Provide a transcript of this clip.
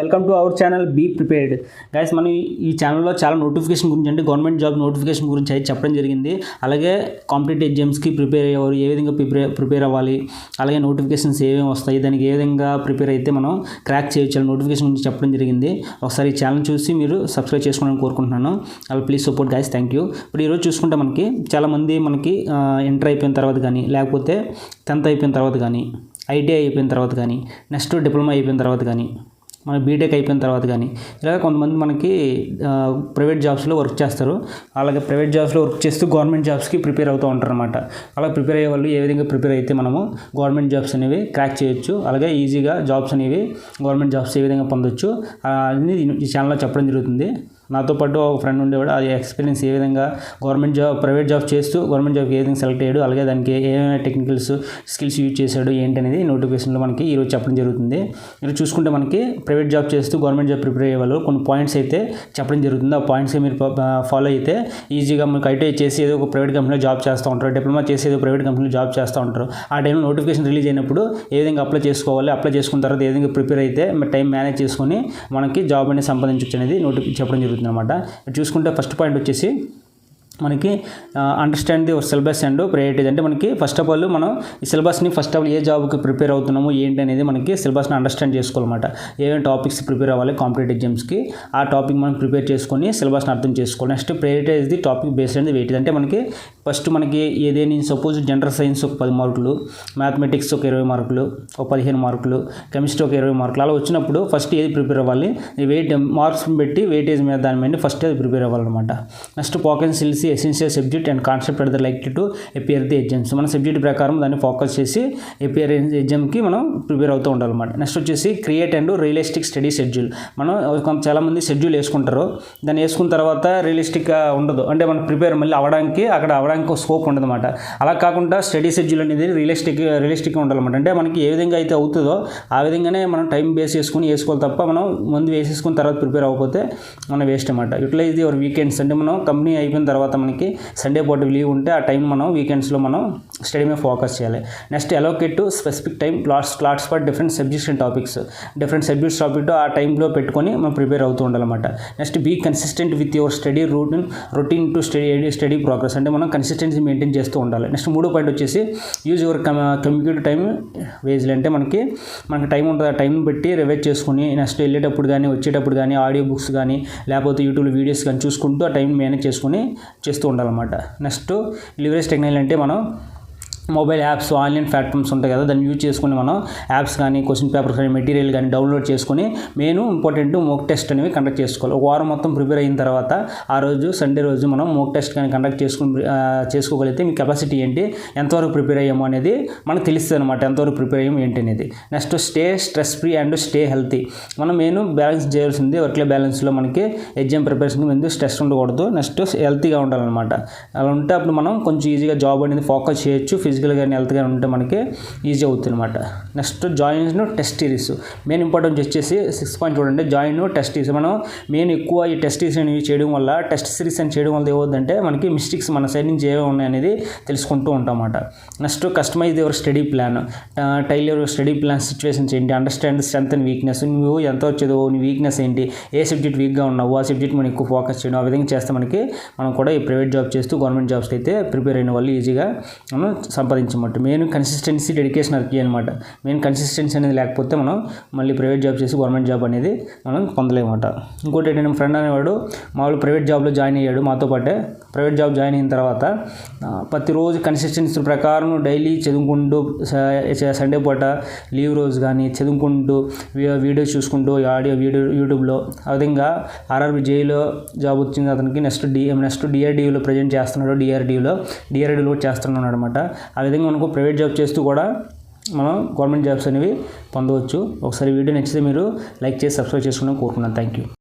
Welcome to our channel be prepared guys మనం ఈ ఛానల్లో చాలా నోటిఫికేషన్ గురించి అంటే గవర్నమెంట్ జాబ్ నోటిఫికేషన్ గురించి అయితే చెప్పడం జరిగింది. అలాగే కాంపిటేటివ్ ఎగ్జామ్స్కి ప్రిపేర్ అయ్యేవారు ఏ విధంగా ప్రిపేర్ ప్రిపేర్ అవ్వాలి అలాగే నోటిఫికేషన్స్ ఏమేమి వస్తాయి దానికి ఏ విధంగా ప్రిపేర్ అయితే మనం క్రాక్ చేయొచ్చు నోటిఫికేషన్ గురించి చెప్పడం జరిగింది. ఒకసారి ఈ ఛానల్ చూసి మీరు సబ్స్క్రైబ్ చేసుకోవాలని కోరుకుంటున్నాను. అలా please support guys thank you ఇప్పుడు ఈరోజు చూసుకుంటే మనకి చాలామంది మనకి ఎంటర్ అయిపోయిన తర్వాత కానీ లేకపోతే టెన్త్ అయిపోయిన తర్వాత కానీ ఐటీఐ అయిపోయిన తర్వాత కానీ నెక్స్ట్ డిప్లొమా అయిపోయిన తర్వాత కానీ మన బీటెక్ అయిపోయిన తర్వాత కానీ ఇలాగ కొంతమంది మనకి ప్రైవేట్ జాబ్స్లో వర్క్ చేస్తారు. అలాగే ప్రైవేట్ జాబ్స్లో వర్క్ చేస్తూ గవర్నమెంట్ జాబ్స్కి ప్రిపేర్ అవుతూ ఉంటారు అనమాట అలా ప్రిపేర్ అయ్యే వాళ్ళు ఏ విధంగా ప్రిపేర్ అయితే మనము గవర్నమెంట్ జాబ్స్ అనేవి క్రాక్ చేయొచ్చు. అలాగే ఈజీగా జాబ్స్ అనేవి గవర్నమెంట్ జాబ్స్ ఏ విధంగా పొందొచ్చు. అనేది ఈ ఛానల్లో చెప్పడం జరుగుతుంది. నాతో పాటు ఒక ఫ్రెండ్ ఉండేవాడు అది ఎక్స్పీరియన్స్ ఏ విధంగా గవర్నమెంట్ జాబ్ ప్రైవేట్ జాబ్ చేస్తూ గవర్నమెంట్ జాబ్కి ఏ విధంగా సెలెక్ట్ అయ్యాడు అలాగే దానికి ఏమైనా టెక్నికల్స్ స్కిల్స్ యూజ్ చేశాడు ఏంటి అనేది నోటిఫికేషన్లో మనకి ఈరోజు చెప్పడం జరుగుతుంది. మీరు చూసుకుంటే మనకి ప్రైవేట్ జాబ్ చేస్తూ గవర్నమెంట్ జాబ్ ప్రిపేర్ అయ్యే వాళ్ళు కొన్ని పాయింట్స్ అయితే చెప్పడం జరుగుతుంది. ఆ పాయింట్స్ మీరు ఫాలో అయితే ఈజీగా మీకు ఐటీ చేసి ఏదో ఒక ప్రైవేట్ కంపెనీలో జాబ్ చేస్తూ ఉంటారు డిప్లొమా చేసి ఏదో ప్రైవేట్ కంపెనీలో జాబ్ చేస్తూ ఉంటారు. ఆ టైంలో నోటిఫికేషన్ రిలీజ్ అయినప్పుడు ఏ విధంగా అప్లై చేసుకోవాలి అప్లై చేసుకున్న తర్వాత ఏ విధంగా ప్రిపేర్ అయితే టైం మేనేజ్ చేసుకొని మనకి జాబ్ అనేది సంపాదించవచ్చు అనేది నోటిఫికేషన్ చెప్పడం జరుగుతుంది. అనమాట చూసుకుంటే ఫస్ట్ పాయింట్ వచ్చేసి మనకి understand the syllabus and priorities అంటే మనకి ఫస్ట్ ఆఫ్ ఆల్ మనం ఈ సిలబస్ని ఫస్ట్ ఆఫ్ ఆల్ ఏ జాబ్కి ప్రిపేర్ అవుతున్నాము ఏంటి అనేది మనకి సిలబస్ని అండర్స్టాండ్ చేసుకోవాలన్నమాట. ఏమేమి టాపిక్స్ ప్రిపేర్ అవ్వాలి కాంపిటేటివ్ ఎగ్జామ్స్కి ఆ టాపిక్ మనం ప్రిపేర్ చేసుకొని సిలబస్ని అర్థం చేసుకోవాలి. Next prioritize the topic based అనేది వెయిట్ అంటే మనకి ఫస్ట్ మనకి ఏదైనా సపోజ్ జనరల్ సైన్స్ ఒక పది మార్కులు మ్యాథమెటిక్స్ ఒక ఇరవై మార్కులు ఒక పదిహేను మార్కులు కెమిస్ట్రీ ఒక ఇరవై మార్కులు అలా వచ్చినప్పుడు ఫస్ట్ ఏది ప్రిపేర్ అవ్వాలి? వెయిట్ మార్క్స్ పెట్టి వెయిటేజ్ మీద దాని మీద ఫస్ట్ అది ప్రిపేర్ అవ్వాలన్నమాట. Next packing sills essential subject and concept at the like to appear the exams మన సబ్జెక్ట్ ప్రకారం దాన్ని ఫోకస్ చేసి ఎపియర్ ఎగ్జామ్కి మనం ప్రిపేర్ అవుతూ ఉండాలన్నమాట. నెక్స్ట్ వచ్చేసి create and realistic study schedule మనం చాలామంది షెడ్యూల్ వేసుకుంటారు. దాన్ని వేసుకున్న తర్వాత రియలిస్టిక్గా ఉండదు. అంటే మనం ప్రిపేర్ మళ్ళీ అవ్వడానికి అక్కడ అవ్వడానికి స్కోప్ ఉండదన్నమాట. అలా కాకుండా స్టడీ షెడ్యూల్ అనేది రియలిస్టిక్ రియలిస్టిక్గా ఉండాలన్నమాట. అంటే మనకి ఏ విధంగా అయితే అవుతుందో ఆ విధంగానే మనం టైం బేస్ చేసుకుని వేసుకోవాలి తప్ప మనం ముందు వేసేసుకున్న తర్వాత ప్రిపేర్ అవ్వకపోతే మనం వేస్ట్ అనమాట యూటిలైజ్ యువర్ వీకెండ్స్ అంటే మనం కంపెనీ అయిపోయిన తర్వాత మనకి సండే పూట లీవ్ ఉంటే ఆ టైం మనం వీకెండ్స్లో మనం స్టడీ మీద ఫోకస్ చేయాలి. Next allocate specific time class slots for different subjects and topics different subjects topic ఆ టైంలో పెట్టుకొని మనం ప్రిపేర్ అవుతూ ఉండాలన్నమాట. Next be consistent with your study routine routine to study study progress అంటే మనం కన్సిస్టెన్సీ మెయింటైన్ చేస్తూ ఉండాలి. నెక్స్ట్ మూడో పాయింట్ వచ్చేసి యూజ్ యువర్ కమ్యూనికేట్ టైం వేజ్లు అంటే మనకి మనకి టైం ఉంటుంది ఆ టైం పెట్టి రివైజ్ చేసుకుని నెక్స్ట్ వెళ్ళేటప్పుడు కానీ వచ్చేటప్పుడు కానీ ఆడియో బుక్స్ కానీ లేకపోతే యూట్యూబ్ వీడియోస్ కానీ చూసుకుంటూ ఆ టైం మేనేజ్ చేసుకుని చేస్తూ ఉండాలన్నమాట. నెక్స్ట్ లివరేజ్ టెక్నాలజీ అంటే మనం మొబైల్ యాప్స్ ఆన్లైన్ ప్లాట్ఫామ్స్ ఉంటాయి కదా దాన్ని యూజ్ చేసుకుని మనం యాప్స్ కానీ క్వశ్చన్ పేపర్స్ కానీ మెటీరియల్ కానీ డౌన్లోడ్ చేసుకుని మెయిన్ ఇంపార్టెంట్ మోక్ టెస్ట్ అనేవి కండక్ట్ చేసుకోవాలి. ఒక వారం మొత్తం ప్రిపేర్ అయిన తర్వాత ఆ రోజు సండే రోజు మనం మోక్ టెస్ట్ కానీ కండక్ట్ చేసుకుని చేసుకోగలిగితే మీ కెపాసిటీ ఏంటి ఎంతవరకు ప్రిపేర్ అయ్యాము అనేది మనకు తెలుస్తుంది అనమాట ఎంతవరకు ప్రిపేర్ అయ్యాము ఏంటి అనేది. Next stay stress free and stay healthy మనం మెయిన్ బ్యాలెన్స్ చేయాల్సింది వర్క్ బ్యాలెన్స్లో మనకి ఎగ్జామ్ ప్రిపరేషన్ ముందు స్ట్రెస్ ఉండకూడదు. నెక్స్ట్ హెల్తీగా ఉండాలన్నమాట. అలా ఉంటే అప్పుడు మనం కొంచెం ఈజీగా జాబ్ అనేది ఫోకస్ చేయొచ్చు ఫిజికల్ కానీ హెల్త్ కానీ ఉంటే మనకి ఈజీ అవుతుంది అనమాట next joins test series main important వచ్చేసి సిక్స్ పాయింట్ చూడండి. జాయిన్ టెస్ట్ సిరీస్ మనం మెయిన్ ఎక్కువ ఈ టెస్ట్ సిరీస్ అనేవి చేయడం వల్ల టెస్ట్ సిరీస్ అని చేయడం వల్ల ఏమవుతుందంటే మనకి మిస్టేక్స్ మన సైడ్ నుంచి ఏమేమి ఉన్నాయనేది తెలుసుకుంటూ ఉంటాం అన్నమాట next customize your study plan tail your study plan situations ఏంటి? అండర్స్టాండ్ స్ట్రెంత్ అండ్ వీక్నెస్ నువ్వు ఎంత వచ్చేదో నీ వీక్నెస్ ఏంటి? ఏ సబ్జెక్ట్ వీక్గా ఉన్నావు ఆ సబ్జెక్ట్ మనం ఎక్కువ ఫోకస్ చేయడం ఆ విధంగా చేస్తే మనకి మనం కూడా ఈ ప్రైవేట్ జాబ్ చేస్తూ గవర్నమెంట్ జాబ్స్కి అయితే ప్రిపేర్ అయిన వాళ్ళు ఈజీగా మనం సంపాదించమాట మెయిన్ కన్సిస్టెన్సీ డెడికేషన్ అర్కి అనమాట మెయిన్ కన్సిస్టెన్సీ అనేది లేకపోతే మనం మళ్ళీ ప్రైవేట్ జాబ్ చేసి గవర్నమెంట్ జాబ్ అనేది మనం పొందలేమన్నమాట ఇంకోటి ఏంటంటే ఫ్రెండ్ అనేవాడు మామూలు ప్రైవేట్ జాబ్లో జాయిన్ అయ్యాడు. మాతో పాటే ప్రైవేట్ జాబ్ జాయిన్ అయిన తర్వాత ప్రతిరోజు కన్సిస్టెన్సీ ప్రకారం డైలీ చదువుకుంటూ సండే పూట లీవ్ రోజు కానీ చదువుకుంటూ వీడియోస్ చూసుకుంటూ ఆడియో వీడియో యూట్యూబ్లో ఆ విధంగా ఆర్ఆర్బి జేఈలో జాబ్ వచ్చింది. అతనికి నెక్స్ట్ డి నెక్స్ట్ డిఆర్డీలో ప్రజెంట్ చేస్తున్నాడు. డిఆర్డీలో డిఆర్డీలో చేస్తున్నాడు అనమాట ఆ విధంగా మనకు ప్రైవేట్ జాబ్ చేస్తూ కూడా మనం గవర్నమెంట్ జాబ్స్ అనేవి పొందవచ్చు. ఒకసారి వీడియో నచ్చితే మీరు లైక్ చేసి సబ్స్క్రైబ్ చేసుకోవడం కోరుకున్నాను థ్యాంక్ యూ